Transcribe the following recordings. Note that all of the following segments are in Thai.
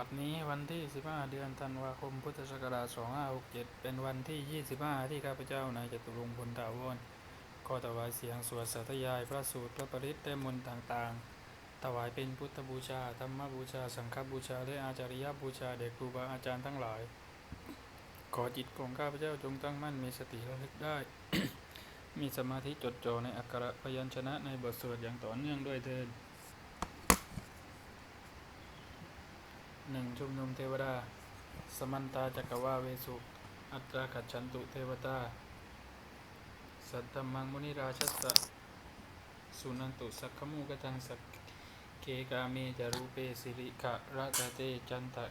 บัดนี้วันที่ 15 เดือนธันวาคม พุทธศักราช 2567 เป็นวันที่ 25 ที่ข้าพเจ้านายจตุรงคพลถาวรขอถวายเสียงสวดสัตยายพระสูตรพระปริตรได้มนต์ต่างๆ ถวายเป็นพุทธบูชา ธรรมบูชา สังฆบูชา และอาจาริยบูชาเด็กครูบาอาจารย์ทั้งหลาย ขอจิตของข้าพเจ้าจงตั้งมั่นมีสติระลึกได้ มีสมาธิจดจ่อในอักขระพยัญชนะในบทสวดอย่างต่อเนื่องด้วยเถิด หนึ่งชุมนุมเทวดา สมันตาจักรวาเวสุ อัตราขัดฉันตุเทวตา สัตตมังมุนิราชัสสะสุนันตุสักขมูกตังสักเคกาเมจารูเปสิริขะระกะเตจันตะ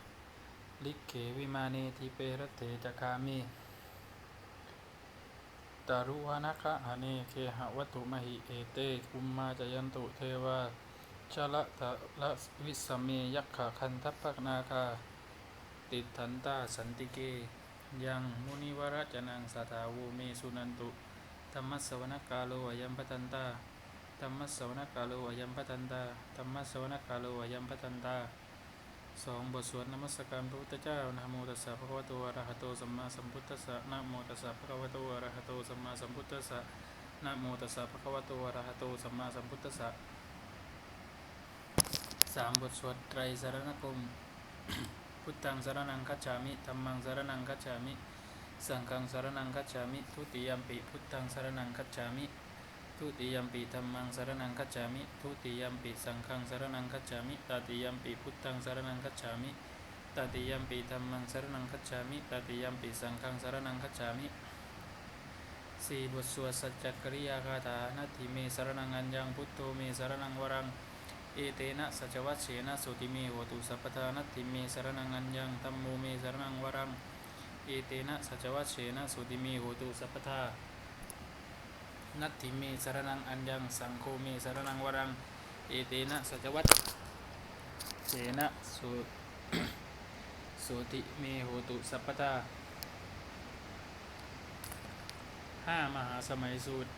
ลิกเขวิมาเนทิเปรตเถจคามิตารุวานะคะหเนเคหวัตุมหิเอเตกุมมาจยันตุเทวา ชะละทะละวิสเมยักขะคันทัพพนาคา ติดทันตาสันติเก ยังมุนิวรจนังสาธาวูเมสุนันตุธรรมสวนกาโลอยัมปตันตาธรรมสวนกาโลอยัมปตันตาธรรมสวนกาโลอยัมปตันตาสองบทสวดนมัสการพระพุทธเจ้านะโมตัสสะภะคะวะโตอะระหะโตสัมมาสัมพุทธัสสะนะโมตัสสะภะคะวะโตอะระหะโตสัมมาสัมพุทธัสสะนะโมตัสสะภะคะวะโตอะระหะโตสัมมาสัมพุทธัสสะ สามบทสวดไตรสารณคม พุทธังสารนังคัจฉามิธรรมังสารนังคัจฉามิ สังฆังสารนังคัจฉามิ ทุติยมปิพุทธังสารนังคัจฉามิ ทุติยมปิธรรมังสารนังคัจฉามิ ทุติยมปิสังฆังสารนังคัจฉามิตติยมปิพุทธังสารนังคัจฉามิตติยมปิธรรมังสารนังคัจฉามิตติยมปิสังฆังสารนังคัจฉามิสี่บทสวดสัจจกริยาคาถานาทิเมสารนังอัญญังพุทโธเมสารนังวรัง เอเตนะสัจวัชเชนะสุติเมโหตุสัพพทานัตติเมสรนังอัญญังตัมโมเมสรนังวรังเอเตนะสัจวัชเชนะสุติเมโหตุสัพพทานัตติเมสรนังอัญญังสังโฆเมสรนังวรังเอเตนะสัจวัชเชนะสุสุติเมโหตุสัพพทาห้ามหาสมัยสูตร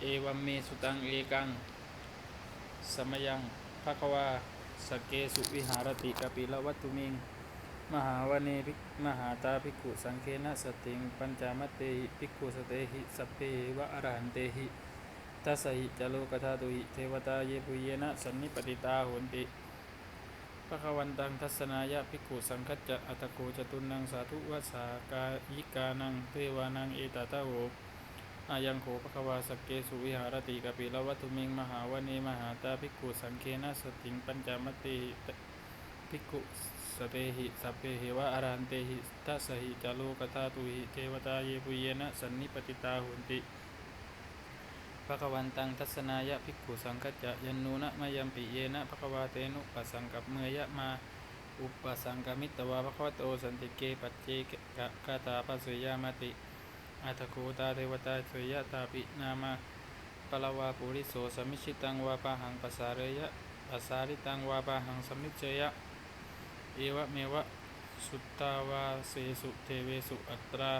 เอวัมเมสุตังเอกัง สมยังภะควาสเกสุวิหารติกปิลวัตุมิง มหาวเนภิกมหาตาภิกขุสังเคนะสติง ปัญจามตเตหิภิกขุสเตหิสัพเพวะอรหันเตหิทัสหิจโลกธาตุหิเทวตาเยปุเยนะสันนิปติตาโหนติภะควันตังทัศนายะภิกขุสังคัจจะอัตโกจตุนังสาธุวัสสากายิกานังเทวานังเอตตาโห อายังโขภควาสกเกสุวิหารติกปิลวัตุมิงมหาวเนมหาตาภิกขุสังเคนะสติงปัญจมติภิกขุสเตหิสัพเพเหวะอารันเตหิทัสหิจโลกธาตุหิเทวตาเยปุเยนะสันนิปติตาหุนติภควันตังทัศนายะภิกขุสังกัจจะยันนูนะมายัมปิเยนะภควาเตนุปัสสังกับเมยะมาอุปสังกมิตตวาภควโตสันติเกปัจเจกะกาตาปัสยามติ อัตโคตาเทวตาเสยตาปินามาปลาวาปุริโสสมิชิตังวาปะหังปัสสาเรยะปัสสาริตังวาปะหังสมิจยะเอวะเมวะสุตตาวาเสสุเทเวสุอัตรา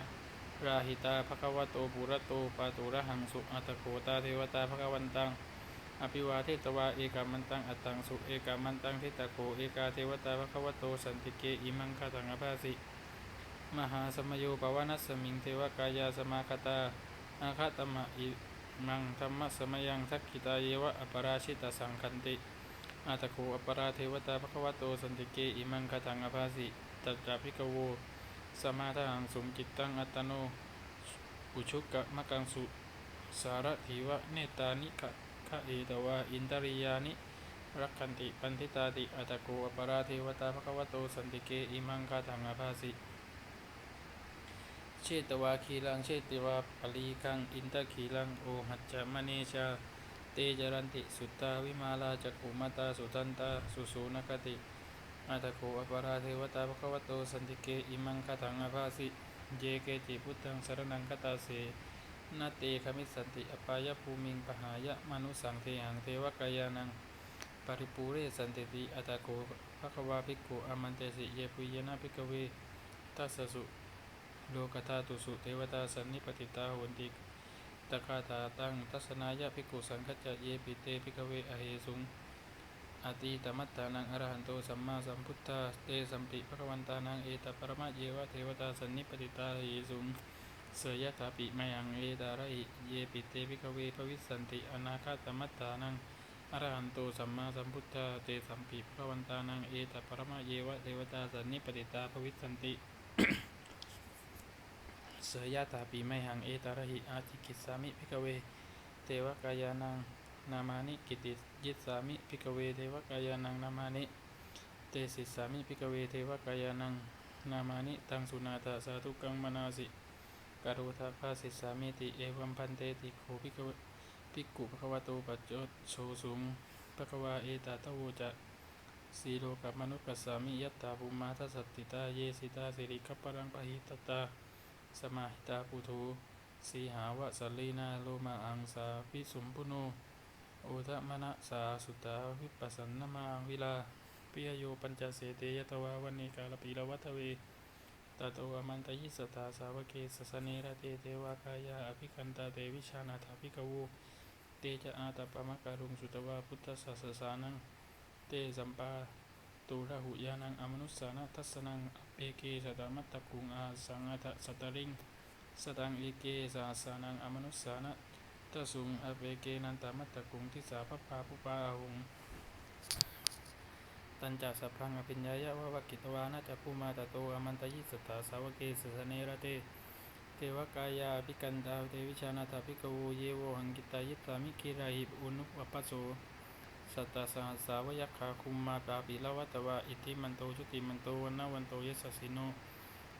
ราหิตาภควโตปุระโตปาตุระหังสุอัตโคตาเทวตาภควันตังอภิวาเทตวาเอกามันตังอัตตังสุเอกามันตังทิตโกเอกาเทวตาภควโตสันติเกอิมังคาตังอภาสิ มหาสมโยปวานัสสมิงเทวกายาสมาคตาอาคตมะอิมังธรรมะสมยังทักขิตาเยวะอปราชิตสังคันติอาตโคอปราเทวตาภควโตสันติเกอิมังคทังอภาสิตัจจาภิกโวสมาทหังสุมจิตตังอัตโนอุชุกะมะกังสุสารถิวะเนตานิกะคะเอตวาอินตริยานิรักขันติปันทิตาติอัตโกอปราเทวตาภควโตสันติเกอิมังคทังอภาสิ เชตวาคีลัง เชตวาปลีกัง อินตะคีลัง โอหัจจมณีชา เตจรันติ สุตตาวิมาลาจักขุมาตา สุตันตา สุสูนกติอาตโกอปราเทวตาภควโตสันติเก อิมังคถังอภาสิ เยเกจิพุทธังสรนังคตาเสนาเตคมิสันติอปายภูมิงปหายะมนุสังเทหังเทวกายานังปริปูเรสันติติอัตโกภควาภิกขุอามันเตสิเยปุยนะภิกเวทัสสุ โลกธาตุสุเทวตาสันนิปติตาโหนติตคาถาตั้งทัศนายะภิกขุสังคจจะเยปิเตภิกเวอเหสุงอติตมัตตานังอรหันโตสัมมาสัมพุทธาเตสัมปิภควันตานังเอตปรมะเยวะเทวตาสันนิปติตาหิสุงเสยถาปิมายังเอตาระหิเยปิเตวิกเวภวิสันติอนาคาตมัตตานังอรหันโตสัมมาสัมพุทธาเตสัมปิภควันตานังเอตปรมะเยวะเทวตาสันนิปติตาภวิสันติ เสยยะถาปิไมหังเอตาระหิอาทิกิสามิพิกเว เทวกายานังนามานิกิติยิสามิพิกเวเทวกายานังนามานิเตสิสามิพิกเวเทวกายานังนามานิตังสุนาตาสาธุกังมนาสิกโรธาภาสิสามิติเอวัมพันเตติโคพิกเวภิกขุภควโตปัจจโชสุงภควาเอตาตะโวจะสีโลกับมนุษย์กัสสามิยัตตาภูมาทัสสตติตาเยสิตาสิริคัปปรังปะหิตตา สมาหิตาปุถุสีหาวะสลีนาโลมาอังสาวิสุมพุโนโอทะมณะสาสุตาวิปัสสนมาวิลาปิยโยปัญจเสเตยตวาวันเนกาลปีละวัตเวตตโตอมันตยิสตาสาวเกสสเนระเตเทวากายาอภิคันตาเตวิชานาถาภิกวูเตจะอาตปะมะการุงสุตวาพุทธสสสานังเตสัมปา ตูระหุยานังอมนุสสานะทัสนังอเปเกสตามัตตคุงอาสังอัตสตริงสตังอีเกสาสานังอมนุสสานะตะสุงอเปเกนันตามัตตะกุงทิสาพปาปุปาอาหุงตันจัสัพพังอภิญญายะวะวะกิตวานะจักภูมาตะโตอมันตยิสตาสาวเกสสเนระเตเทวกายาภิกันตาเทวิชานาถาภิกโวเยโวหังกิตายิตามิคิราหิบอุนุปปัสโส สัตตาสหัสสาวยคขาคุมมาปาปิละวัตวะอิทิมันโตชุติมันโตวันนาวันโตยสสสิโน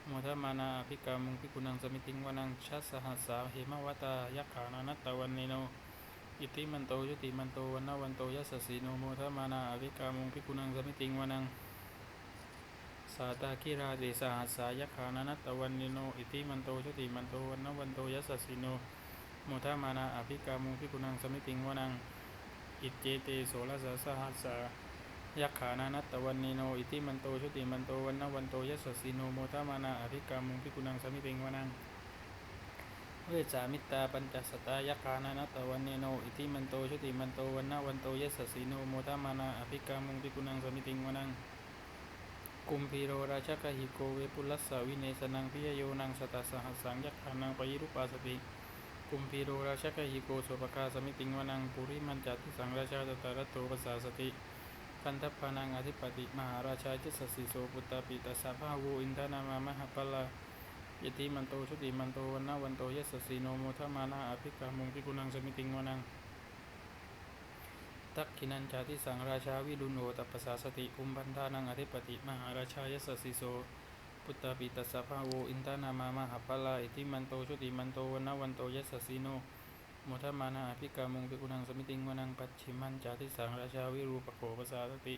โมทมานาอภิกามุงพิกุนังสมิติงวนังชัสสหัสสาเหมวัตายักขานานัตตะวันเนโนอิติมันโตยุติมันโตวันนาวันโตยัสสสีโนโมทมานาอภิกามุงพิกุนังสมิติงวนังสาตาคิราเดสหัสสายักขานานัตตะวันเนโนอิติมันโตยุติมันโตวันนาวันโตยัสสสีโนโมทมานาอภิกามุงพิกุนังสมิติงวนัง อิจเจเตโสรสสหัสสายักขานานัตตะวันนีโนอิติมันโตชุติมันโตวันนวันโตยัสสสีโนโมทามานาอภิกามุงพิกุนังสมิเปงวานังเวสามิตาปัญจสตายักขานานัตตะวันนีโนอิติมันโตชุติมันโตวันนวันโตยัสสสีโนโมทามานาอภิกามุงพิกุนังสมิเปงวานังกุมพีโรราชกหิโกเวปุลัสสาวิเนสนังพิยโยนังสตัสหัสสังยักขานังปยิรุปาสติ กุมพีโรราชกหิโกโสภคาสมิติงวานังปุริมันจัติสังราชาตตารัตโตปสาสติพันธพานังอธิปติมหาราชาจิสสิโสปุตตาปิตัสสะภาวูอินทนามามหาปลายติมันโตชุติมันโตวันนาวันโตยสสีโนโมทมานาอภิกามุงพิกุนังสมิติงวนังตักขินันจาติสังราชาวิรุณโหตัปปสาสติอุมพันธานังอธิปติมหาราชายสสิโส ปุตตาปิตัสสะภาวอินทนามามหาปลาอิติมันโตชุติมันโตวันาวันโตยัสสีโนโมทมานาอภิกามุงปิกุนังสมิติงวนังปัจฉิมันจาติสังราชาวิรูปโขปสาสติ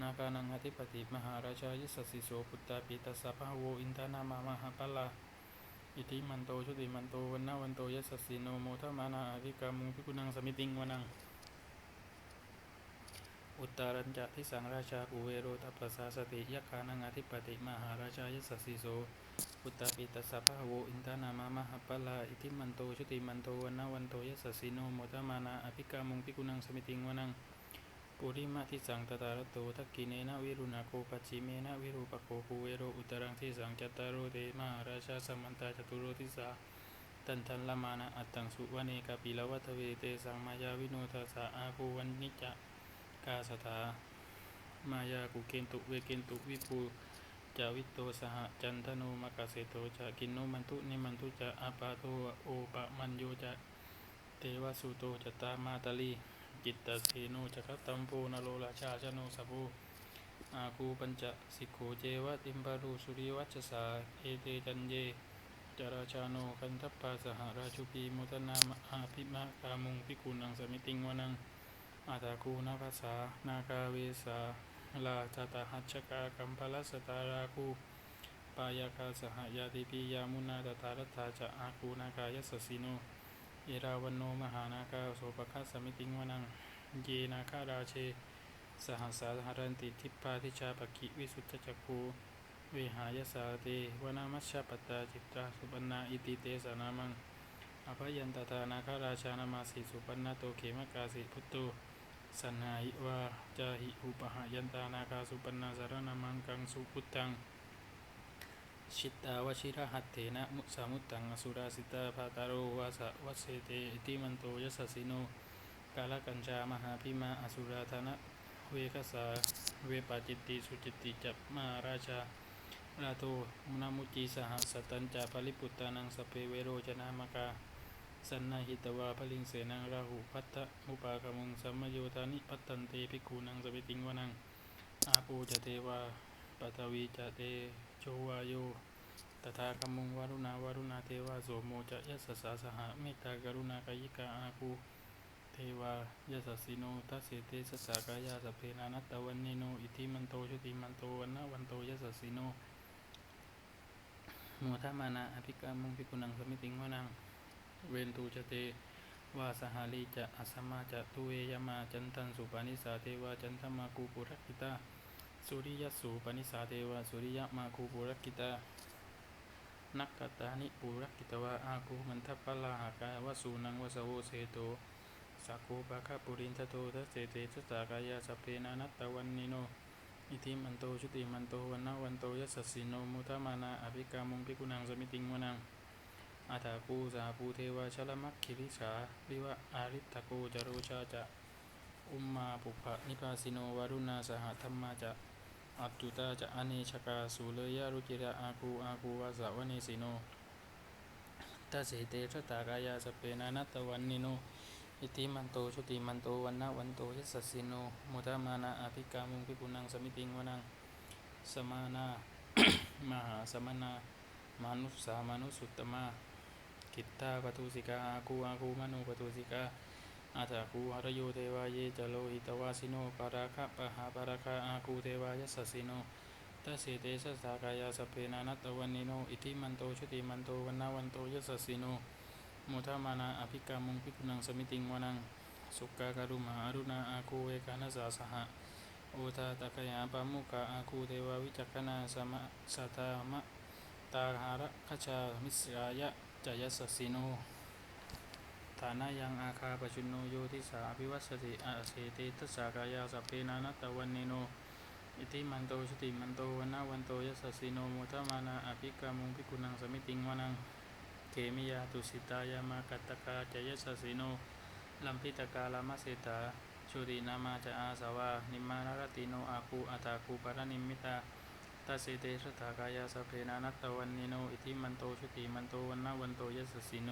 นาคานังอธิปติมหาราชายิสสสิโสปุตตาปิตัสสะภาโวอินทานามามหาปลาอิติมันโตชุติมันโตวันาวันโตยัสสสิโนโมทมานาอภิกามุงปิกุนังสมิติงวนัง อุตตารัญจะทิสังราชาอุเวโรตัปสาสติยักขานังอธิปติมหาราชายสสสิโสพุตตปิตัสสะภะโวอินทานามามหาปลาอิทิมันโตชุติมันโตวันนาวันโตยัสสิโนโมทมานาอภิกามุงพิกุนังสมิติงวนังปุริมาทิสังตตารโตทักกิเนนะวิรุณาโกปัจฉิเมนะวิรูปโกภูเวโรอุตรังทิสังจัตตารโรเตมหาราชาสมันตาจตุโรทิสาตันทันละมานะอัตตังสุวเนกาปิลวัตเวเตสังมายาวิโนทัสาอาภูวันนิจจ กาสถามายากุเกนตุเวเกนตุวิภูจาวิโตสหจันทโนมกเสโตจะกินโนมันตุนิมันตุจะอาปาโทโอปะมันโยจะเทวสุโตจะตามาตาลีจิตตเสโนจะคัตตัมโพนโลราชาชโนสภูอาคูปัญจสิกโขเจวะติมบารุสุริวัชสาเอเตจันเยจราชาโนคันทัปปาสหราชุปีมุตนามอาภิมะกามุงพิกุนังสมิติงวนัง อาตาคูนาภาษานาคาเวสาลาจตหัชกากัมพลสตาราคูปายาคาสหยาติปียามุนาตตารัตถาจะอาคูนากายสสิโนเอราวันโนมหานาคาโสปคัสสมิติงวนังเยนาคาราเช สหัสสาหารันติทิปปาทิชาปกิวิสุทธจักคูเวหายสาเตวนามัชชาปตาจิตราสุปันนาอิติเตสนามังอภยันตตานาคาราชานามาสีสุปันนาโตเขมกาสิพุตโต สันหาหิวาจาหิอุปหายันตานาคาสุปนาสารนามังกังสุพุตังชิตาวชิระหัตเถนะมุสามุตังอสุราสิตาภาตาโรวาสะวัสเสเตอิติมันโตยสสสิโนกาลกัญชามหาพิมาอสุราธนะเวคสาเวปาจิตติสุจิตติจับมาราชาราโตมุนามุจีสหสตัญจาภลิปุตตานังสเปเวโรจนามกา สันนาหิตวาพลิงเสนังราหุพัตตะมุปากมุงสัมมโยธานิพัตตันเตภิกขุนังสเวติงวนังอาปูจะเทวาปัตวีจะเตโชวาโยตถาคมุงวารุณาวารุณาเทวาโสโมจะยัสสสาสหะเมตตากรุณากายิกาอาคูเทวายสสสิโนทัสเสเตสสากายาสเพนานัตตวันเนโนอิทิมันโตชุติมันโตวันนะวันโตยสสสิโนโมทามานาอภิกามุงพิกุนังสมิติงวนัง เวนตูจเตวาสหาลีจะอัสมาจะตุเวยมาจันตันสุปานิสาเทวาจันทมากูปุรักกิตาสุริยสูปานิสาเทวาสุริยมากูปุรักกิตานักกตานิปุรกิตวาอากูมันทัพพลาหากายวสูนังวสโวเสโตสักโกปะคะปุรินทโตทัสเสเตทุสากายาสพเพนานัตตวันนิโนอิทิมันโตชุติมันโตวันนาวันโตยัสสิโนมุทามานาอภิกามุงพิกุนังสมิติงวนัง อาถากูสาภูเทวชลมัคคิริสาวิวะอาริตตะโกจโรชาจะอุมมาปุพะนิพาสิโนวารุณาสหธรรมาจะอัตตุตาจะอเนชกาสุเลยารุจิระอาคูอาคูวาสาวเนสิโนตัสเสเตชะตากายาสเปนานัตวันนิโนอิติมันโตชุติมันโตวันนะวันโตยัสสสิโนมุตามานาอภิกามุงพิปุนังสมิติงวนังสมานา มหาสมนามานุสามานุสุตตมา กิตตาปทุสิกาอาคูอาคูมโนปทุสิกาอาถาคูหรโยเทวาเยจโลหิตวาสิโนปาราคะปะหาปาราคะอาคูเทวายสสสิโนตัสเสเตสสากายาสเพนานัตตวันนิโน อิทิมันโตชุติมันโตวันนาวันโตยสสสิโนโมทามานาอภิกามุงพิกุนังสมิติงวนัง สุกาการุมหาอรุณาอาคูเวกานาสาสหะโอทาตะกยาปามุกาอาคูเทวาวิจักขณาสมะสัตามะตาหาระคชามิสรายะ จยสสสิโน ฐานะยังอาคาปชุนโนโยทิสาอภิวัสติอาเสติทัสสากายาสัพเพนานัตตวันเนโน อิติมันโตชุติมันโตวันนาวันโตยสสสิโนโมทมานาอภิกามุงพิกุนังสมิติงวนัง เขมิยาตุสิตายามากัตตกาจยสสสิโน ลัมพิตกาลามาเสตาชุตินามาจะอาสาวา นิมานารติโนอาคูอัตาคูปารนิมิตา ตัสสิเตสถากายาสเพนานัตตวันเนโน อิติมันโตชุติมันโตวันนาวันโตยัสสิโน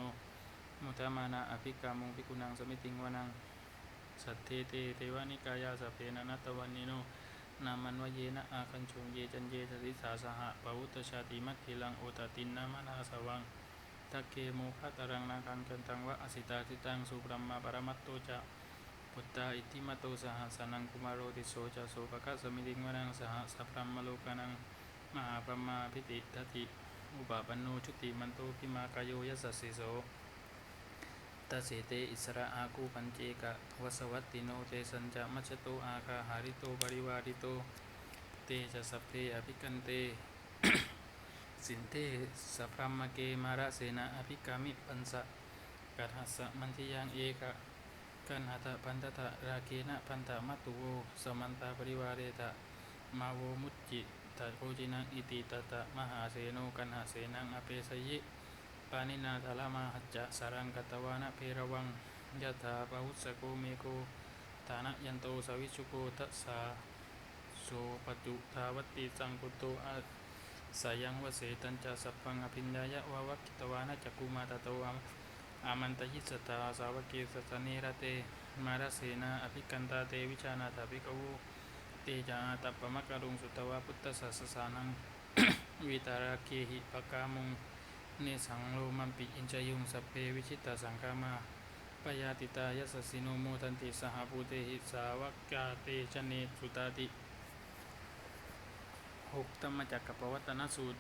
มุตามานาอภิกามุงพิกุนังสมิติงวนัง สัทเทเตเทวานิกายาสเพนะนัตตวันนิโนนามันวเยนะอาคันชุงเยจันเยสริสาสหะปวุตชาติมัคคิลังโอตตินนามานาสวังทักเกโมฆะตรังนาคังจันตังวะอสิตาติตังสุปรัมมาปรมัตโตจะ พุทธาอิติมาโตสหสนังกุมารโรติโสจะโสภคะสมิติงวนังสหสัพพรมมโลกานังมหาปรมาพิติทัติอุปาปันโนชุติมันโตพิมากายโยยัสสิโสตเสเตอิสระอาคูปัญเจกะวสวัตติโนเตสัญจะมัชโตอาคาหาริโตปริวาริโตเตจะสัพเพอภิกันเตสินเตสัพพมเกมาระเสนาอภิกามิปันสะกัตหัสสะมันทิยังเอกะ กันหตะพันตะราเคนะพันตะมัตุโวสมันตาปริวาเรตะมาโวมุจจิตะโคจินังอิติตตะมหาเสโนกันหาเสนังอเปสยิปานินาทลามาหัจจะสารังกตวานะเพรวังยะถาปะหุสสโกเมโกฐานะยันโตสวิชุโกทัสสาโสปจุทาวติสังกุโตอาสายังวเสตัญจะสัพพังอภิญญายะวาวักิตวานะจักกุมาตโตอา อามันตยิสตาสาวกีสัสเนระเต มาราเสนาอภิกันตาเตวิชานาถาภิกวูเตจาตัปปะมะกะรุงสุตวาพุทธสัสสานังวิตาราเคหิปกามุงเนสังโลมัมปิอินจยุงสเพวิชิตาสังคามาปยาติตายัสสิโนโมทันติสหภูเตหิสาวกาเตชเนสุตาติหกตมจักกปวัตนสูตร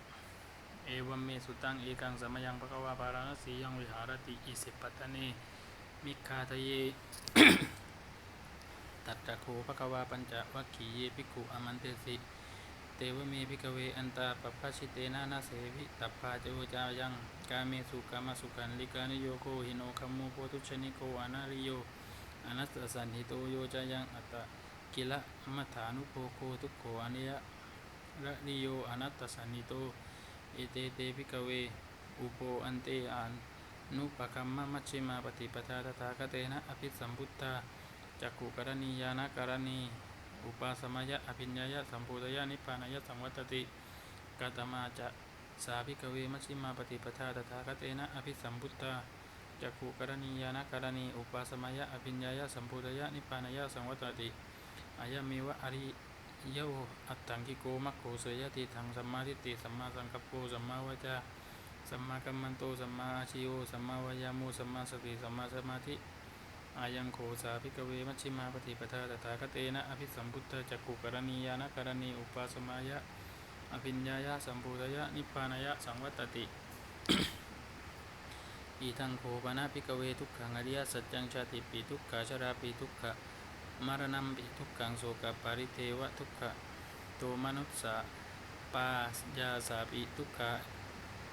เอวัมเมสุตังเอกังสมยังภะคะวาปาราณสียังวิหารติอิสิปัตตเนมิคาทะเยตัตตะโคภะคะวาปัญจวัคคีเยภิกขุอมันเตสิเตวเมพิกเวอันตาปปภชิเตนะนาเสวิตัพพาเจโวจายังกาเมสุกามาสุขันลิกานิโยโกหิโนคัมโมโพทุชนิโกอนาริโยอนัตตสันหิโตโยจายังอัตตะกิละมัฐานุโภโคทุกโขอนิยะระนิโยอนัตตสันหิโต อเตเตภิกเว อุโปอันเตอานุปคัมมะมัชฌิมาปฏิปทาตถาคเตนะอภิสัมพุทธาจักขุกรณียานกรณี อุปาสมยะอภิญญายะสัมโพธยะนิพพานายะสังวัตติกาตมาจะสาภิกเวมัชฌิมาปฏิปทาตถาคเตนะอภิสัมพุทธาจักขุกรณียานกรณี อุปาสมยะอภิญญายะสัมโพธยะนิพพานายะสังวัตติอายะเมวะอริ โยอัตตังกิโกมัคโคเสยติทังสัมมาทิฏฐิสัมมาสังกัปโปสัมมาวจาสัมมากัมมันโตสัมมาอาชิโยสัมมาวายามุสัมมาสติสัมมาสมาธิอายังโขสาภิกเวมัชฌิมาปฏิปทาตถาคเตนะอภิสัมพุทธจักกุกรณียานกรณีอุปาสมายะอภิญญายะสัมปูทยะนิพพานายะสังวัตติอีทังโขปนาภิกเวทุกขังอริยสัจจังชาติปีทุกขาชราปีทุกขะ มรณะปิทุกขังโสกปาริเทวะทุกขะโตมนุสสาปายาสาปิทุกขะ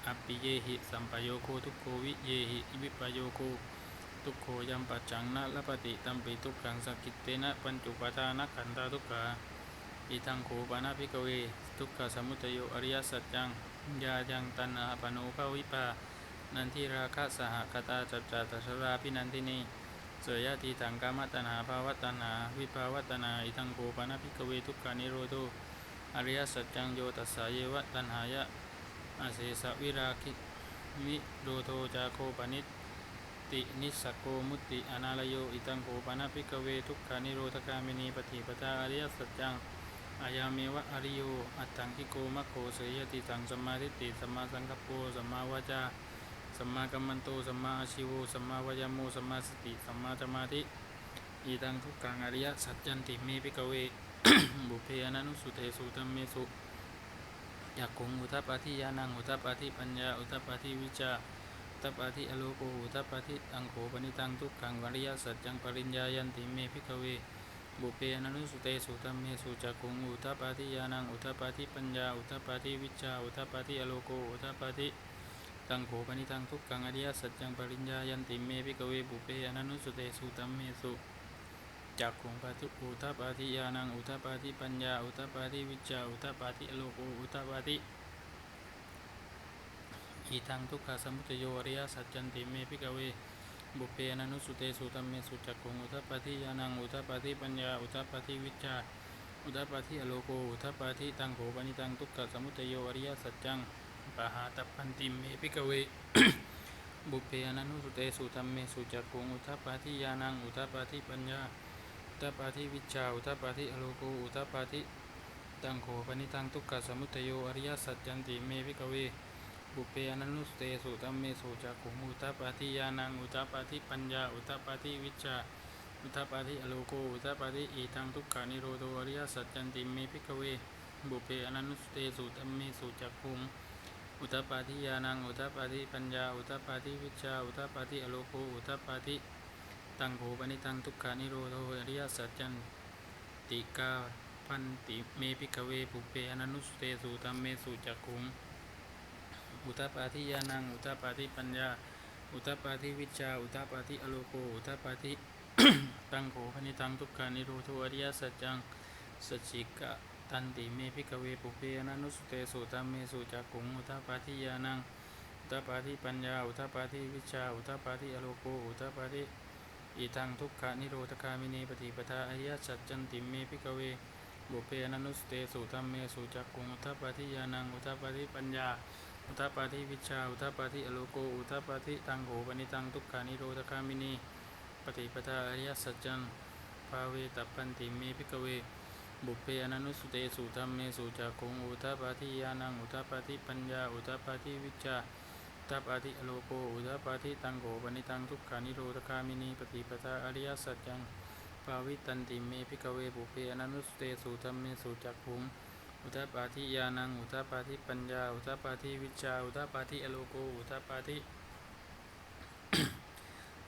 อัปปิเยหิสัมปโยโคทุกโควิเยหิวิปโยโคทุกโคยัมปัจจังนะละปฏิตัมปิทุกขังสกิตเตนะปัญจุปทานะขันธาทุกขาอิทังโขปานาภิกเวทุกขสมุทัยโยอริยสัจจังยายังตันหาปโนภวิปานันทิราคะสหคตาจัจจตัสราพินันทินี สยยะทีถังกามตัณหาภาวะตัณหาวิภาวะตัณหาอิทังโขปานาภิกเวทุกขานิโรโธอริยสัจจังโยตัสสะเยวะตัณหายะอาเสสวิราคิมิโดโทจาโคปนิตตินิสสโกมุตติอนาลโยอิตังโขปนาภิกเวทุกขานิโรธคามินีปฏิปทาอริยสัจจังอายาเมวะอริโยอัตถังคิโกมัคโคเสยติสังสมาทิฏฐิสมาสังกัปโปสมมาวาจา สัมมากัมมันโตสัมมาอาชิวสัมมาวายามุสัมมาสติสัมมาสมาธิอีตังทุกขังอริยสัจจันติเมภิกเวบุพเพอนันุสุเตสุตัมเมสุยากคงอุทัปปาทิยานังอุทัปปาทิปัญญาอุทัปปาทิวิชาอุทัปปาทิอโลโกอุทัปปาทิอังโขปนิตังทุกขังวริยสัจจังปริญญายันติเมพิกเวบุพเพอนุสุเตสุตัมเมสุจักขุงอุทัปปาทิยานังอุทัปปาทิปัญญาอุทัปปาทิวิชาอุทัปปาทิอโลโกอุทัปปาทิ ตังโขปนิตังทุกขังอริยสัจจังปริญญายันติเมพิกเวบุเพอนันุสุเตสุตัมเมสุจักขุงปาทุอุทัปปาทิยานังอุทัปปาทิปัญญาอุทัปปาทิวิชาอุทัปปาทิโลโกอุทัปปาทิอีทังทุกขสมุทโยอริยสัจจันติเมพิกเวบุเพอนุสุเตสุตัมเมสุจักขุงอุทัปปาทิยานังอุทัปปาทิปัญญาอุทัปปาทิวิชาอุทัปปาทิอโลโกอุทัปปาทิตังโขปนิตังทุกขสมุทโยอริยสัจจัง ปะหาตัปปันติเมพิกเว บุพเพอนุสุเตสุตัมเมสุจักขุงอุทัปปาทิยานังอุทัปปาทิปัญญาอุทัปปาทิวิชาอุทัปปาทิอโลโกอุทัปปาทิตังโขปนิตังทุกขสมุทโยอริยสัจจันติเมพิกเวบุพเพอนันุสเตสุตัมเมสุจักขุงอุตตปาทิยานังอุตตปาทิปัญญาอุตตปาทิวิชาอุตตปาทิอโลโกอุตตปาทิอีทังทุกขานิโรโธอริยสัจจันติเมพิกเวบุพเพอนันุสเตสุตัมเมสุจักขุง อุตตปาทิยานังอุตตปาทิปัญญา อุตตปาทิวิชา อุตตปาทิอโลโกอุตตปาทิตังโขปนิตังทุกขานิโรธอริยสัจจันติกาพันติเมพิกเวบุเพอนันุสเตสุตัมเมสุจักขุงอุตตปาทิยานังอุตตปาทิปัญญา อุตตปาทิวิชา อุตตปาทิอโลโกอุตตปาทิตังโขพนิตังทุกขานิโรธอริยสัจจังสัจจิกะ ตันติเมพิกเวปุเพอนันุสเตสุตัมเมสุจักขุงอุตตปาทิยานังอุตตปาทิปัญญาอุตตปาทิวิชาอุตตปาทิอโลโกอุตตปาทิอีทังทุกขานิโรธคามินีปฏิปทาอริยสัจจันติเมพิกเวบุพเพอนันุสเตสุตัมเมสุจักุงอุตตปาทิยานังอุตตปาทิปัญญา อุทปาทิวิชาอุทปาทิอโลโกอุทปาทิตังโหปนิตังทุกขานิโรธคามินีปฏิปทาอริยสัจจังภาเวตัปปันติเมพิกเว บุพเพอนันุสุเตสุธรรมเมสุจักขุงอุทปาทิยานังอุทปาทิปัญญาอุทปาทิวิชาอุทปาทิอโลโกอุทปาทิตังโหปนิตังทุกขานิโรธคามินีปฏิปทาอริยสัจจังภาวิตันติเมพิกเวบุพเพอนันุสุเตสุธรรมเมสุจักขุงอุทปาทิยานังอุทปาทิปัญญาอุทปาทิวิชาอุทปาทิอโลโกอุทปาทิ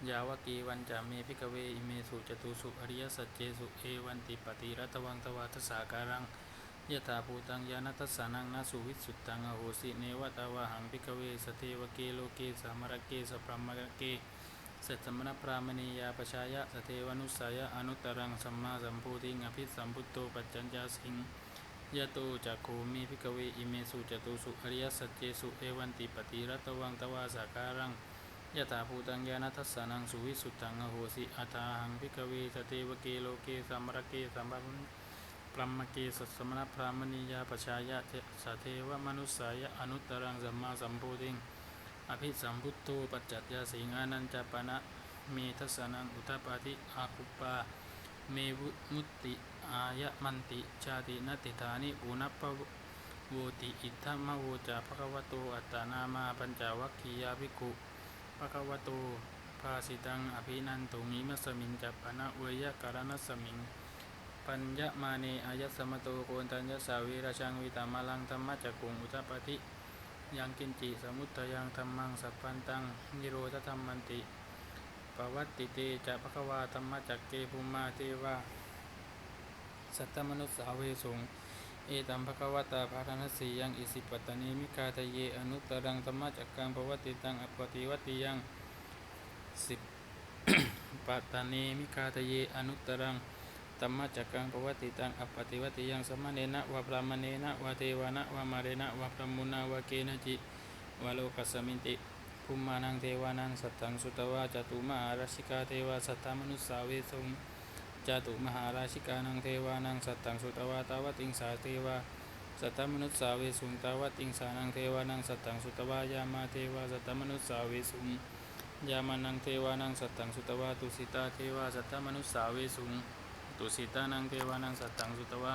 ยาวกีวันจาเมพิกเวอิเมสุจตุสุอริยสัจเจสุเอวันติปฏิรัตวังตวัตสาการังยถาภูตังยานัตสานังนาสุวิสุตตังอโหสิเนวตาวหังพิกเวสเทวเกโลเกสามรเกสพรหมเกสเสร็จสมณพรามณียาปชายะสเทวนุสายะอนุตรังสัมมาสัมพุทิงอภิสัมพุตโตปัจจัญญาสิงยะโตจักโคมีพิกเวอิเมสุจตุสุอริยสัจเจสุเอวันติปฏิรัตวังตวาสาการัง ยะถาภูตังญาณทัสสนังสุวิสุตังอโหสิอัตาหังพิกเวสเทวเกโลเกสัมรเกสัมภุปรหมเกสัสสมณพราหมณียาปชายะเสเทวมนุสายะอนุตตรังสัมมาสัมพุทิงอภิสัมพุตโตปัจจัตยาสิงานันจปนะเมทัสสนังอุทปาทิอาคุปาเมวุมุตติอายะมันติชาตินติธานิอุนัปปโวติอิทธมโวจาภควโตอัตตานามาปัญจวัคคียาภิกขุ ภควโตภาสิตังอภินันตุมิมัสมิงจัปปนะเวยะการณสสมิง ปัญญมาเนอายสมโตโกนตัญญสาวีราชังวิตามาลังธรรมจักกุงอุตปาทิยังกินจิสมุตตยังธรรมังสัพพันตังนิโรธธรรมันติปวัตติเตจะภควาธรรมจักเกภุมมาเทวาสัตตมนุสสาเวสุง เอตัมภควตาภารณสียังอิสิปตตนีมิกาทะเยอนุตรังธรรมจักกังปวัตติตังอปฏิวติยังสิบปัตตานีมิกาทะเยอนุตรังธรรมจักกังปวัติตังอปติวติยังสมณเณนะวะพรามเณนะวะเทวานะวะมาเรนะวะพรมุนาวะเกนะจิวะโลกัสมินติภูมานังเทวานังสัตตังสุตวาจตุมหาราชิกาเทวาสัตตมนุสสาเวสง จตุมหาราชิกานังเทวานังสัตตังสุตวาตาวติงสาเทวาสัตตมนุสสาเวสุงตาวติงสานังเทวานังสัตตังสุตวายามาเทวาสัตตมนุสสาเวสุงยามานังเทวานังสัตตังสุตวาตุสิตาเทวาสัตตมนุสสาเวสุงตุสิตานังเทวานังสัตตังสุตวา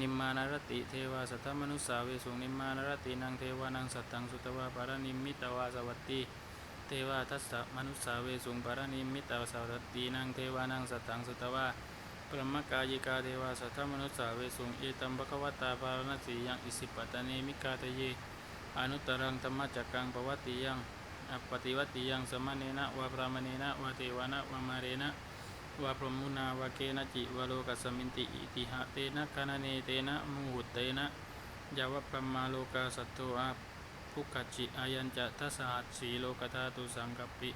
นิมมานารติเทวาสัทธมนุสสาเวสุงนิมมานารตินังเทวานังสัตตังสุตวาปารนิมมิตวาสวัตติ เทวาทัสสะมนุสสาเวสุงปารนิมิตาสาวัตตินังเทวานังสัตตังสุตวาปรมกายิกาเทวาสัทธมนุสสาเวสุงเอตัมภควตาปารณสียังอิสิปตตเนมิกาตเยอนุตรังธรรมจักกังปวัตติยังอปฏิวัติยังสมณเณนะวะพรามเณนะวะเทวานะวะมาเรนะวาพรหมุนาวาเกนะจิวโลกัสมินติอิติหะเตนะคานเนเตนะมุหุตเตนะยาวะปมมาโลกาสัตโตอา ภุกัจจิอายัญจะทัสหัสสีโลกธาตุสังกปิ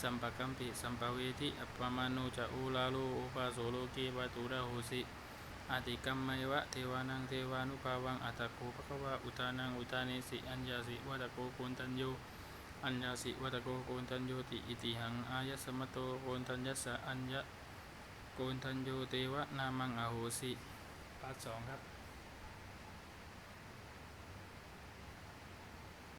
สัมปะกัมปิสัมปะเวทิอัปปมาโนจะอูลาโลอุปาโสโลเกวะตุระโหสิอาติกัมมัยวะเทวานังเทวานุภาวังอัตโกภควะอุทานังอุทาเนสิอัญญาสิวัตโกโกนตัญโยอัญญาสิวัตโกโกนทันโยติอิติหังอายสมโตโกนทัญญสสะอัญญะโกนทันโยเตวะนามังอโหสิพาร์ทสองครับ